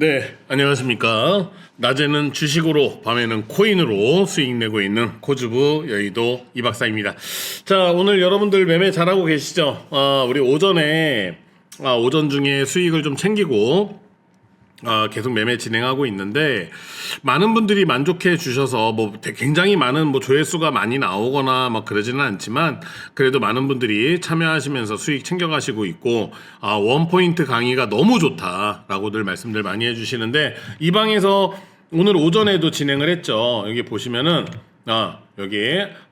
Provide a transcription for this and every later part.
네, 안녕하십니까. 낮에는 주식으로, 밤에는 코인으로 수익 내고 있는 코즈부 여의도 이 박사입니다. 자, 오늘 여러분들 매매 잘하고 계시죠? 아, 우리 오전에, 아, 오전 중에 수익을 좀 챙기고, 아, 계속 매매 진행하고 있는데 많은 분들이 만족해 주셔서 뭐 되- 굉장히 많은 뭐 조회수가 많이 나오거나 막 그러지는 않지만 그래도 많은 분들이 참여하시면서 수익 챙겨가시고 있고 아, 원 포인트 강의가 너무 좋다라고들 말씀들 많이 해주시는데 이 방에서 오늘 오전에도 진행을 했죠. 여기 보시면은 아, 여기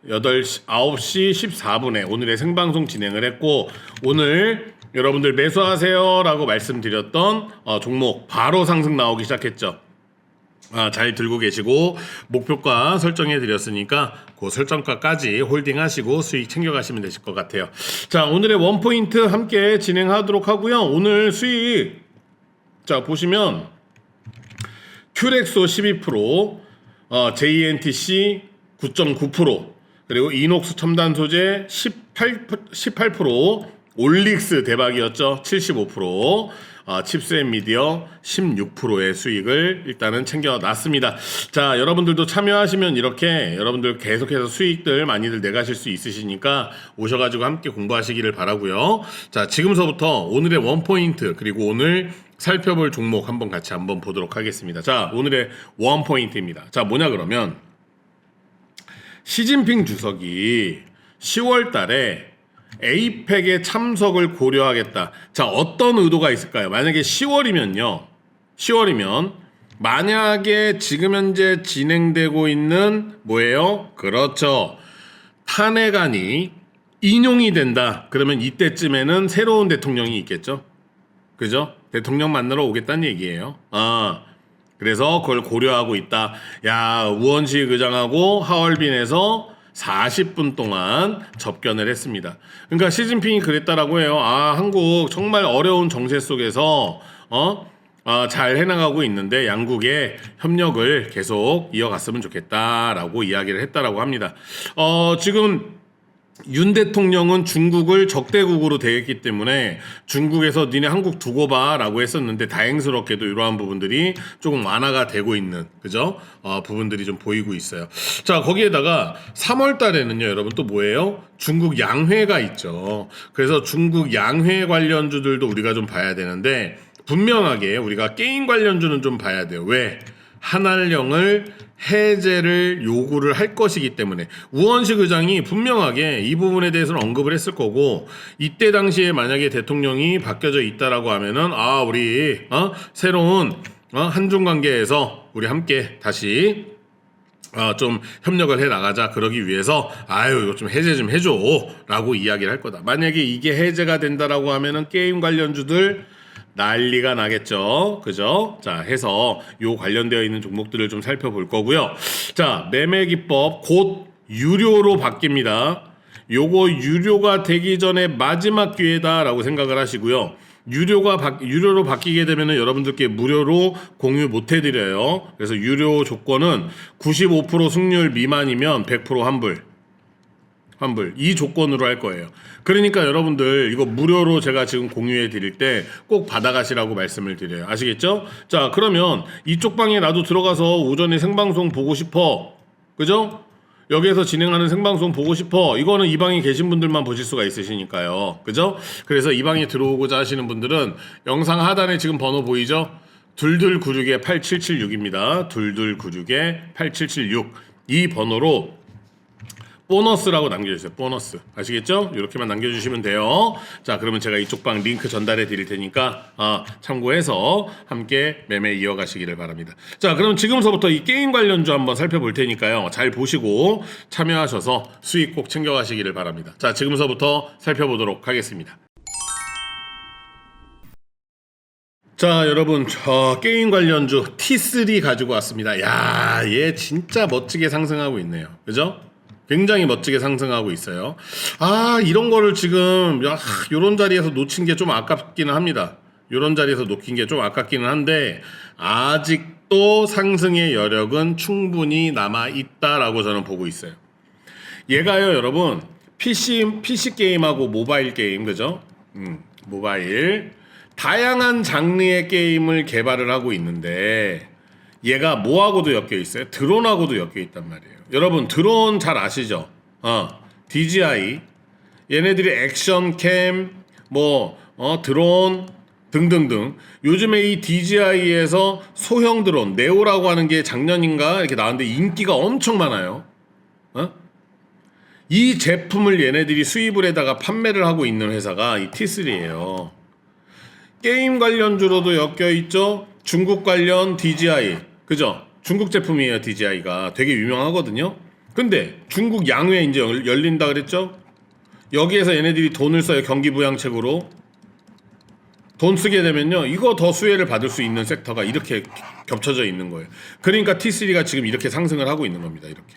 8시, 9시 14분에 오늘의 생방송 진행을 했고, 오늘 여러분들 매수하세요라고 말씀드렸던 어, 종목 바로 상승 나오기 시작했죠. 아, 잘 들고 계시고 목표가 설정해 드렸으니까 그 설정가까지 홀딩하시고 수익 챙겨 가시면 되실 것 같아요. 자, 오늘의 원 포인트 함께 진행하도록 하고요. 오늘 수익 자, 보시면 큐렉소 12%, 어, JNTC 9.9%, 그리고 이녹스 첨단 소재 18, 18%, 올릭스 대박이었죠. 75%, 어, 칩스앤 미디어 16%의 수익을 일단은 챙겨놨습니다. 자, 여러분들도 참여하시면 이렇게 여러분들 계속해서 수익들 많이들 내가실 수 있으시니까 오셔가지고 함께 공부하시기를 바라고요. 자, 지금서부터 오늘의 원 포인트 그리고 오늘 살펴볼 종목 한번 같이 한번 보도록 하겠습니다. 자, 오늘의 원 포인트입니다. 자, 뭐냐 그러면 시진핑 주석이 10월 달에 에이펙에 참석을 고려하겠다. 자, 어떤 의도가 있을까요? 만약에 10월이면요. 10월이면 만약에 지금 현재 진행되고 있는 뭐예요? 그렇죠. 탄핵안이 인용이 된다. 그러면 이때쯤에는 새로운 대통령이 있겠죠. 그죠? 대통령 만나러 오겠다는 얘기예요. 아, 그래서 그걸 고려하고 있다. 야, 우원식 의장하고 하얼빈에서 40분 동안 접견을 했습니다. 그러니까 시진핑이 그랬다라고 해요. 아, 한국 정말 어려운 정세 속에서 어? 아, 잘 해나가고 있는데 양국의 협력을 계속 이어갔으면 좋겠다라고 이야기를 했다라고 합니다. 어, 지금 윤 대통령은 중국을 적대국으로 대했기 때문에 중국에서 니네 한국 두고 봐라고 했었는데 다행스럽게도 이러한 부분들이 조금 완화가 되고 있는 그죠? 어, 부분들이 좀 보이고 있어요. 자 거기에다가 3월 달에는요 여러분 또 뭐예요? 중국 양회가 있죠. 그래서 중국 양회 관련주들도 우리가 좀 봐야 되는데 분명하게 우리가 게임 관련주는 좀 봐야 돼요. 왜? 한알령을 해제를 요구를 할 것이기 때문에 우원식 의장이 분명하게 이 부분에 대해서는 언급을 했을 거고 이때 당시에 만약에 대통령이 바뀌어져 있다라고 하면은 아 우리 어? 새로운 어? 한중 관계에서 우리 함께 다시 어, 좀 협력을 해 나가자 그러기 위해서 아유 이거 좀 해제 좀 해줘라고 이야기를 할 거다. 만약에 이게 해제가 된다라고 하면은 게임 관련주들 난리가 나겠죠. 그죠? 자, 해서 요 관련되어 있는 종목들을 좀 살펴볼 거고요. 자, 매매 기법 곧 유료로 바뀝니다. 요거 유료가 되기 전에 마지막 기회다라고 생각을 하시고요. 유료가 바, 유료로 바뀌게 되면은 여러분들께 무료로 공유 못 해드려요. 그래서 유료 조건은 95% 승률 미만이면 100% 환불. 환불 이 조건으로 할 거예요. 그러니까 여러분들 이거 무료로 제가 지금 공유해 드릴 때 꼭 받아가시라고 말씀을 드려요. 아시겠죠? 자 그러면 이쪽 방에 나도 들어가서 오전에 생방송 보고 싶어. 그죠? 여기에서 진행하는 생방송 보고 싶어. 이거는 이 방에 계신 분들만 보실 수가 있으시니까요. 그죠? 그래서 이 방에 들어오고자 하시는 분들은 영상 하단에 지금 번호 보이죠? 둘둘96에 8776입니다. 둘둘96에 8776. 이 번호로 보너스라고 남겨주세요. 보너스. 아시겠죠? 이렇게만 남겨주시면 돼요. 자, 그러면 제가 이쪽 방 링크 전달해 드릴 테니까, 아, 참고해서 함께 매매 이어가시기를 바랍니다. 자, 그럼 지금서부터 이 게임 관련주 한번 살펴볼 테니까요. 잘 보시고 참여하셔서 수익 꼭 챙겨가시기를 바랍니다. 자, 지금서부터 살펴보도록 하겠습니다. 자, 여러분, 저 게임 관련주 T3 가지고 왔습니다. 야, 얘 진짜 멋지게 상승하고 있네요. 그죠? 굉장히 멋지게 상승하고 있어요. 아, 이런 거를 지금, 야, 요런 자리에서 놓친 게 좀 아깝기는 합니다. 요런 자리에서 놓긴 게 좀 아깝기는 한데, 아직도 상승의 여력은 충분히 남아있다라고 저는 보고 있어요. 얘가요, 여러분, PC, PC 게임하고 모바일 게임, 그죠? 음, 모바일. 다양한 장르의 게임을 개발을 하고 있는데 얘가 뭐하고도 엮여 있어요? 드론하고도 엮여 있단 말이에요. 여러분 드론 잘 아시죠? 어, DJI 얘네들이 액션 캠, 뭐 어, 드론 등등등. 요즘에 이 DJI에서 소형 드론 네오라고 하는 게 작년인가 이렇게 나왔는데 인기가 엄청 많아요. 어? 이 제품을 얘네들이 수입을 해다가 판매를 하고 있는 회사가 이 T3예요. 게임 관련주로도 엮여 있죠. 중국 관련 DJI. 그죠? 중국 제품이에요, DJI가. 되게 유명하거든요. 근데 중국 양회 이제 열- 열린다 그랬죠? 여기에서 얘네들이 돈을 써요, 경기 부양책으로. 돈 쓰게 되면요, 이거 더 수혜를 받을 수 있는 섹터가 이렇게 겹쳐져 있는 거예요. 그러니까 T3가 지금 이렇게 상승을 하고 있는 겁니다, 이렇게.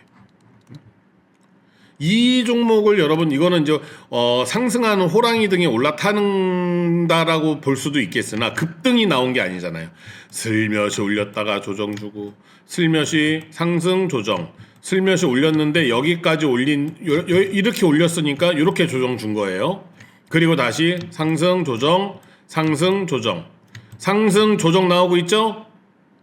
이 종목을 여러분 이거는 이제 어, 상승하는 호랑이 등에 올라타는다라고 볼 수도 있겠으나 급등이 나온 게 아니잖아요. 슬며시 올렸다가 조정 주고 슬며시 상승 조정 슬며시 올렸는데 여기까지 올린 요, 요, 이렇게 올렸으니까 이렇게 조정 준 거예요. 그리고 다시 상승 조정 상승 조정 상승 조정 나오고 있죠?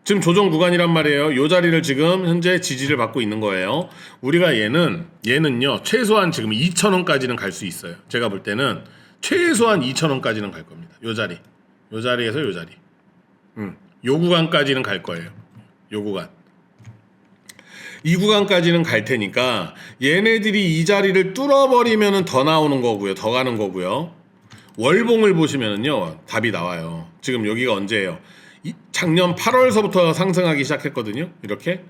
지금 조정 구간이란 말이에요. 요 자리를 지금 현재 지지를 받고 있는 거예요. 우리가 얘는 얘는요 최소한 지금 2천 원까지는 갈 수 있어요. 제가 볼 때는 최소한 2천 원까지는 갈 겁니다. 요 자리, 요 자리에서 요 자리, 음, 요 구간까지는 갈 거예요. 요 구간. 이 구간까지는 갈 테니까 얘네들이 이 자리를 뚫어버리면은 더 나오는 거고요. 더 가는 거고요. 월봉을 보시면은요 답이 나와요. 지금 여기가 언제예요? 이- 작년 8월서부터 상승하기 시작했거든요. 이렇게.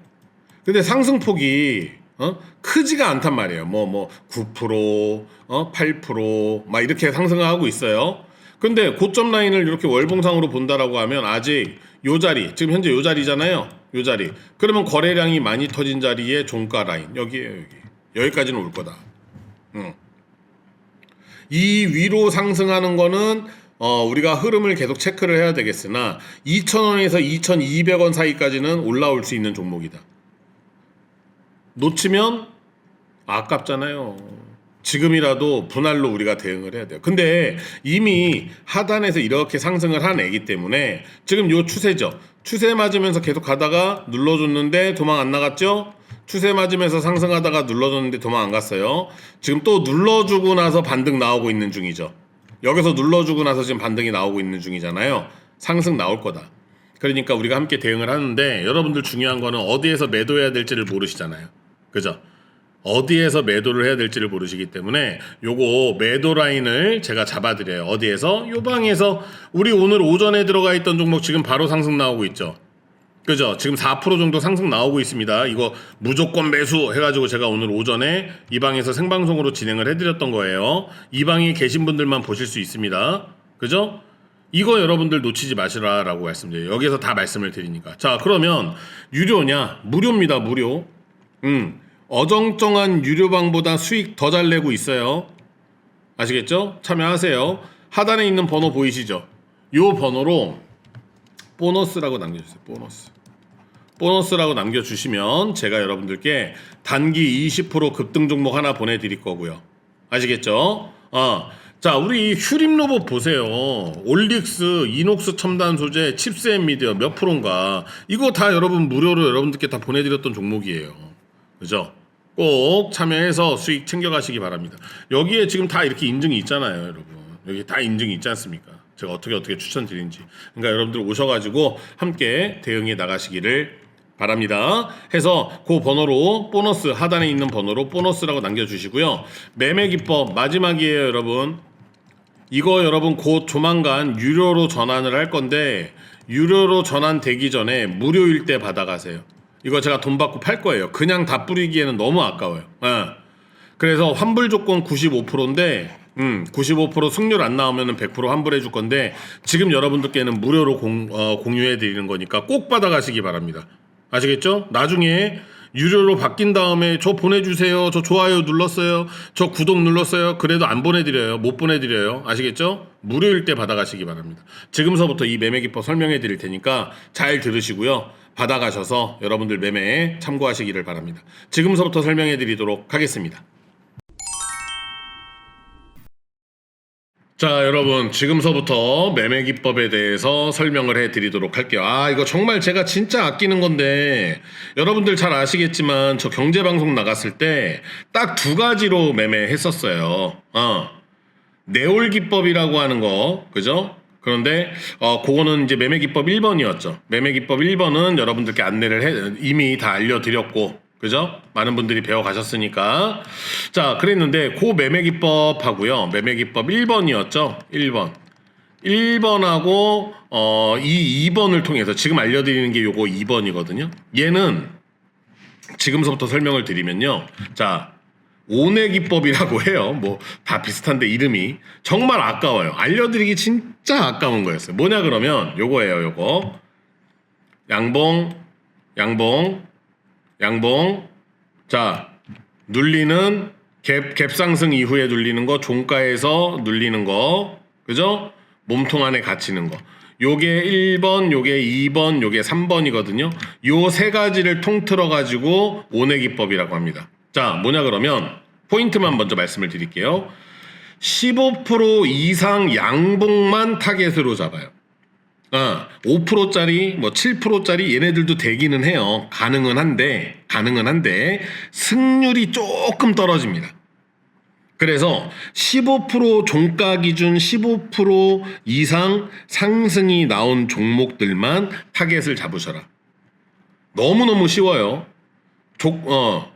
근데 상승폭이 어? 크지가 않단 말이에요. 뭐 뭐 9%, 어? 8%막 이렇게 상승하고 있어요. 근데 고점 라인을 이렇게 월봉상으로 본다라고 하면 아직 요 자리, 지금 현재 요 자리잖아요. 요 자리. 그러면 거래량이 많이 터진 자리에 종가 라인 여기에요, 여기. 여기까지는 올 거다. 이 위로 상승하는 거는 어, 우리가 흐름을 계속 체크를 해야 되겠으나 2,000원에서 2,200원 사이까지는 올라올 수 있는 종목이다. 놓치면 아깝잖아요. 지금이라도 분할로 우리가 대응을 해야 돼요. 근데 이미 하단에서 이렇게 상승을 한 애기 때문에 지금 요 추세죠. 추세 맞으면서 계속 가다가 눌러줬는데 도망 안 나갔죠? 추세 맞으면서 상승하다가 눌러줬는데 도망 안 갔어요. 지금 또 눌러주고 나서 반등 나오고 있는 중이죠. 여기서 눌러주고 나서 지금 반등이 나오고 있는 중이잖아요. 상승 나올 거다. 그러니까 우리가 함께 대응을 하는데 여러분들 중요한 거는 어디에서 매도해야 될지를 모르시잖아요. 그죠? 어디에서 매도를 해야 될지를 모르시기 때문에 요거 매도 라인을 제가 잡아드려요. 어디에서? 요 방에서 우리 오늘 오전에 들어가 있던 종목 지금 바로 상승 나오고 있죠. 그죠? 지금 4% 정도 상승 나오고 있습니다. 이거 무조건 매수 해가지고 제가 오늘 오전에 이 방에서 생방송으로 진행을 해드렸던 거예요. 이 방에 계신 분들만 보실 수 있습니다. 그죠? 이거 여러분들 놓치지 마시라 라고 말씀드려요. 여기서 다 말씀을 드리니까. 자, 그러면 유료냐? 무료입니다, 무료. 음, 어정쩡한 유료방보다 수익 더 잘 내고 있어요. 아시겠죠? 참여하세요. 하단에 있는 번호 보이시죠? 요 번호로 보너스라고 남겨주세요. 보너스. 보너스라고 남겨주시면 제가 여러분들께 단기 20% 급등 종목 하나 보내드릴 거고요. 아시겠죠? 어. 자, 우리 휴림 로봇 보세요. 올릭스, 이녹스 첨단 소재, 칩셋 미디어 몇 프로인가. 이거 다 여러분 무료로 여러분들께 다 보내드렸던 종목이에요. 그죠? 꼭 참여해서 수익 챙겨가시기 바랍니다. 여기에 지금 다 이렇게 인증이 있잖아요, 여러분. 여기 다 인증이 있지 않습니까? 제가 어떻게 어떻게 추천드린지. 그러니까 여러분들 오셔가지고 함께 대응해 나가시기를 바랍니다. 해서 그 번호로 보너스 하단에 있는 번호로 보너스라고 남겨주시고요. 매매 기법 마지막이에요, 여러분. 이거 여러분 곧 조만간 유료로 전환을 할 건데 유료로 전환되기 전에 무료일 때 받아가세요. 이거 제가 돈 받고 팔 거예요. 그냥 다 뿌리기에는 너무 아까워요. 예. 그래서 환불 조건 95%인데 음, 95% 승률 안 나오면 100% 환불해 줄 건데 지금 여러분들께는 무료로 공, 어, 공유해 드리는 거니까 꼭 받아가시기 바랍니다. 아시겠죠? 나중에 유료로 바뀐 다음에 저 보내주세요. 저 좋아요 눌렀어요. 저 구독 눌렀어요. 그래도 안 보내드려요. 못 보내드려요. 아시겠죠? 무료일 때 받아가시기 바랍니다. 지금서부터 이 매매 기법 설명해 드릴 테니까 잘 들으시고요. 받아가셔서 여러분들 매매에 참고하시기를 바랍니다. 지금서부터 설명해 드리도록 하겠습니다. 자, 여러분, 지금서부터 매매 기법에 대해서 설명을 해 드리도록 할게요. 아, 이거 정말 제가 진짜 아끼는 건데, 여러분들 잘 아시겠지만, 저 경제방송 나갔을 때, 딱 두 가지로 매매했었어요. 어. 내올 기법이라고 하는 거, 그죠? 그런데, 어, 그거는 이제 매매 기법 1번이었죠. 매매 기법 1번은 여러분들께 안내를 해, 이미 다 알려드렸고, 그죠? 많은 분들이 배워 가셨으니까. 자, 그랬는데, 그 매매 기법 하고요. 매매 기법 1번이었죠. 1번. 1번하고, 어, 이 2번을 통해서 지금 알려드리는 게 요거 2번이거든요. 얘는 지금서부터 설명을 드리면요. 자, 오내 기법이라고 해요. 뭐 다 비슷한데 이름이 정말 아까워요. 알려드리기 진짜 아까운 거였어요. 뭐냐 그러면 요거예요. 요거 양봉, 양봉, 양봉. 자 눌리는 갭, 갭 상승 이후에 눌리는 거, 종가에서 눌리는 거, 그죠? 몸통 안에 갇히는 거. 요게 1번, 요게 2번, 요게 3번이거든요. 요 세 가지를 통틀어 가지고 오내 기법이라고 합니다. 자, 뭐냐 그러면 포인트만 먼저 말씀을 드릴게요. 15% 이상 양봉만 타겟으로 잡아요. 아, 5%짜리, 뭐 7%짜리 얘네들도 되기는 해요. 가능은 한데, 가능은 한데, 승률이 조금 떨어집니다. 그래서 15% 종가 기준 15% 이상 상승이 나온 종목들만 타겟을 잡으셔라. 너무너무 쉬워요. 조, 어,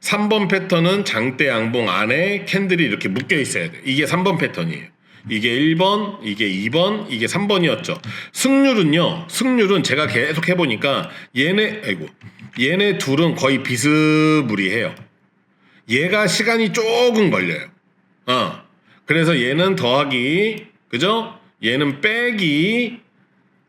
3번 패턴은 장대 양봉 안에 캔들이 이렇게 묶여 있어야 돼. 이게 3번 패턴이에요. 이게 1번, 이게 2번, 이게 3번이었죠. 승률은요. 승률은 제가 계속 해 보니까 얘네, 아이고, 얘네 둘은 거의 비스무리해요. 얘가 시간이 조금 걸려요. 어. 그래서 얘는 더하기, 그죠? 얘는 빼기,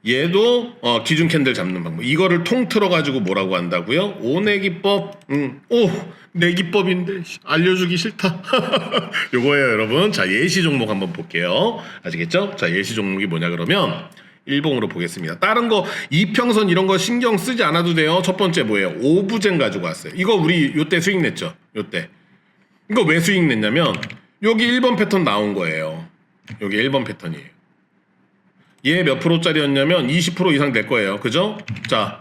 얘도 어, 기준 캔들 잡는 방법. 이거를 통틀어 가지고 뭐라고 한다고요? 오내기법. 음. 오, 내기법인데 씨, 알려주기 싫다. 요거예요, 여러분. 자, 예시 종목 한번 볼게요. 아시겠죠? 자, 예시 종목이 뭐냐 그러면 일봉으로 보겠습니다. 다른 거 이평선 이런 거 신경 쓰지 않아도 돼요. 첫 번째 뭐예요? 오부젠 가지고 왔어요. 이거 우리 요때 수익 냈죠. 요때. 이거 왜 수익 냈냐면 여기 1번 패턴 나온 거예요. 여기 1번 패턴이에요. 얘 몇 프로짜리였냐면 20% 이상 될 거예요. 그죠? 자,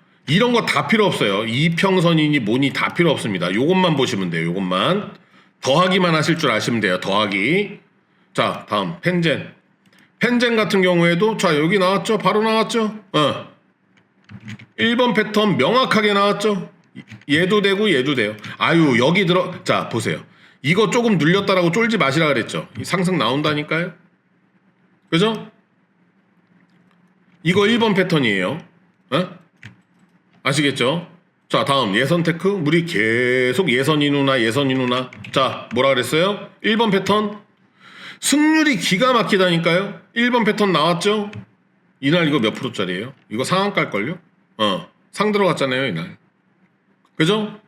이런 거 다 필요 없어요. 이평선이니 뭐니 다 필요 없습니다. 요것만 보시면 돼요. 요것만. 더하기만 하실 줄 아시면 돼요. 더하기. 자, 다음 펜젠. 펜젠 같은 경우에도 자, 여기 나왔죠? 바로 나왔죠? 어. 1번 패턴 명확하게 나왔죠? 얘도 되고 얘도 돼요. 아유, 여기 들어 자, 보세요. 이거 조금 눌렸다라고 쫄지 마시라 그랬죠. 이 상승 나온다니까요. 그죠? 이거 1번 패턴이에요. 어? 아시겠죠? 자, 다음 예선 테크. 우리 계속 예선이 누나, 예선이 누나. 자, 뭐라 그랬어요? 1번 패턴. 승률이 기가 막히다니까요? 1번 패턴 나왔죠? 이날 이거 몇 프로짜리예요? 이거 상한 깔걸요? 어, 상 들어갔잖아요, 이날. 그죠?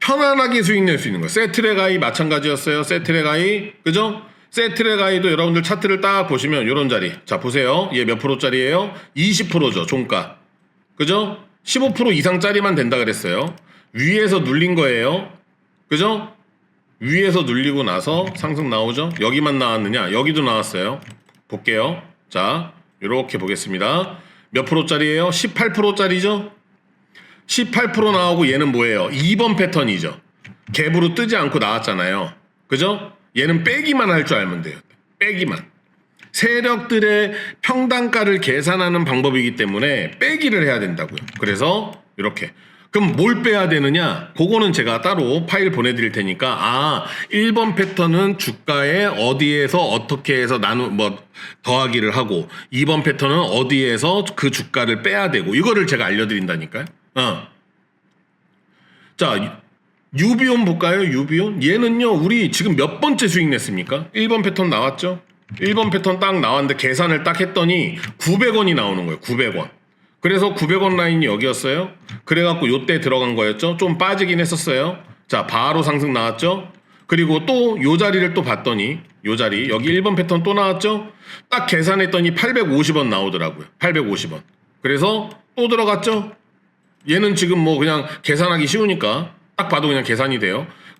편안하게 수익 낼 수 있는 거. 세트레가이 마찬가지였어요. 세트레가이. 그죠? 세트레가이도 여러분들 차트를 딱 보시면 이런 자리. 자, 보세요. 얘 몇 프로짜리예요? 20%죠, 종가. 그죠? 15% 이상짜리만 된다 그랬어요. 위에서 눌린 거예요. 그죠? 위에서 눌리고 나서 상승 나오죠? 여기만 나왔느냐? 여기도 나왔어요. 볼게요. 자, 이렇게 보겠습니다. 몇 프로짜리예요? 18%짜리죠? 18% 나오고 얘는 뭐예요? 2번 패턴이죠. 갭으로 뜨지 않고 나왔잖아요. 그죠? 얘는 빼기만 할 줄 알면 돼요. 빼기만. 세력들의 평단가를 계산하는 방법이기 때문에 빼기를 해야 된다고요. 그래서 이렇게. 그럼 뭘 빼야 되느냐? 그거는 제가 따로 파일 보내드릴 테니까 아 1번 패턴은 주가에 어디에서 어떻게 해서 나누 뭐 더하기를 하고 2번 패턴은 어디에서 그 주가를 빼야 되고 이거를 제가 알려드린다니까요. 어. 자 유비온 볼까요? 유비온 얘는요 우리 지금 몇 번째 수익 냈습니까? 1번 패턴 나왔죠? 1번 패턴 딱 나왔는데 계산을 딱 했더니 900원이 나오는 거예요. 900원. 그래서 900원 라인이 여기였어요. 그래갖고 요때 들어간 거였죠. 좀 빠지긴 했었어요. 자, 바로 상승 나왔죠. 그리고 또 요 자리를 또 봤더니 요 자리 여기 1번 패턴 또 나왔죠. 딱 계산했더니 850원 나오더라고요. 850원. 그래서 또 들어갔죠. 얘는 지금 뭐 그냥 계산하기 쉬우니까 딱 봐도 그냥 계산이 돼요.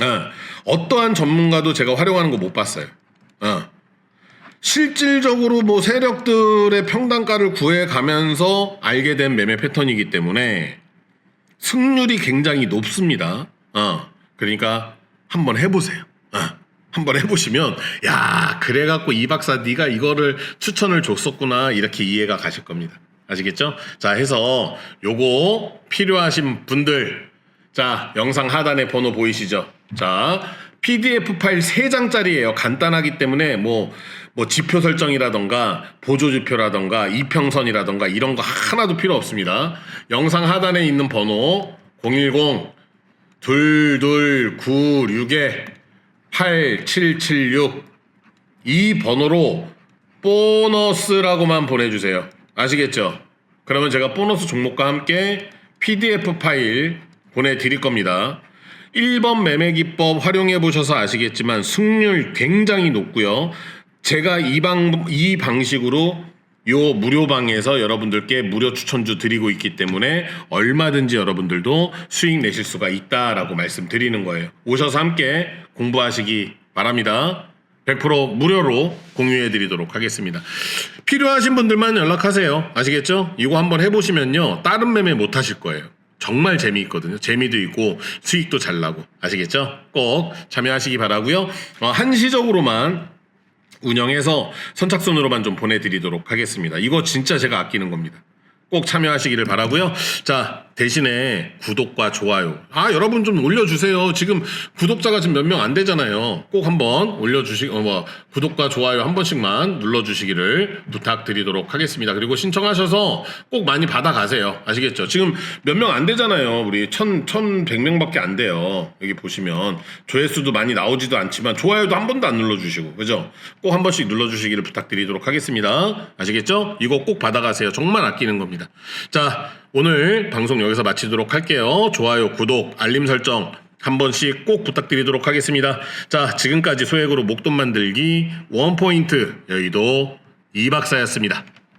어, 어떠한 전문가도 제가 활용하는 거 못 봤어요. 어. 실질적으로 뭐 세력들의 평단가를 구해 가면서 알게 된 매매 패턴이기 때문에 승률이 굉장히 높습니다. 어, 그러니까 한번 해보세요. 어, 한번 해보시면 야 그래갖고 이 박사 네가 이거를 추천을 줬었구나 이렇게 이해가 가실 겁니다. 아시겠죠? 자 해서 요거 필요하신 분들 자 영상 하단에 번호 보이시죠? 자 PDF 파일 3장짜리예요. 간단하기 때문에 뭐, 뭐 지표 설정이라던가 보조 지표라던가 이평선이라던가 이런 거 하나도 필요 없습니다. 영상 하단에 있는 번호 010 2296에 8776 이 번호로 보너스라고만 보내주세요. 아시겠죠? 그러면 제가 보너스 종목과 함께 PDF 파일 보내드릴 겁니다. 1번 매매 기법 활용해 보셔서 아시겠지만 승률 굉장히 높고요. 제가 이 방, 이 방식으로 요 무료 방에서 여러분들께 무료 추천주 드리고 있기 때문에 얼마든지 여러분들도 수익 내실 수가 있다라고 말씀드리는 거예요. 오셔서 함께 공부하시기 바랍니다. 100% 무료로 공유해 드리도록 하겠습니다. 필요하신 분들만 연락하세요. 아시겠죠? 이거 한번 해보시면요. 다른 매매 못 하실 거예요. 정말 재미있거든요. 재미도 있고 수익도 잘 나고. 아시겠죠? 꼭 참여하시기 바라고요. 어, 한시적으로만 운영해서 선착순으로만 좀 보내드리도록 하겠습니다. 이거 진짜 제가 아끼는 겁니다. 꼭 참여하시기를 바라고요. 자 대신에 구독과 좋아요. 아 여러분 좀 올려주세요. 지금 구독자가 지금 몇 명 안 되잖아요. 꼭 한번 올려주시, 어, 뭐 구독과 좋아요 한 번씩만 눌러주시기를 부탁드리도록 하겠습니다. 그리고 신청하셔서 꼭 많이 받아가세요. 아시겠죠? 지금 몇 명 안 되잖아요. 우리 천 천백 명 밖에 안 돼요. 여기 보시면 조회수도 많이 나오지도 않지만 좋아요도 한 번도 안 눌러주시고 그죠? 꼭 한 번씩 눌러주시기를 부탁드리도록 하겠습니다. 아시겠죠? 이거 꼭 받아가세요. 정말 아끼는 겁니다. 자, 오늘 방송 여기서 마치도록 할게요. 좋아요, 구독, 알림 설정 한 번씩 꼭 부탁드리도록 하겠습니다. 자, 지금까지 소액으로 목돈 만들기 원포인트 여의도 이박사였습니다.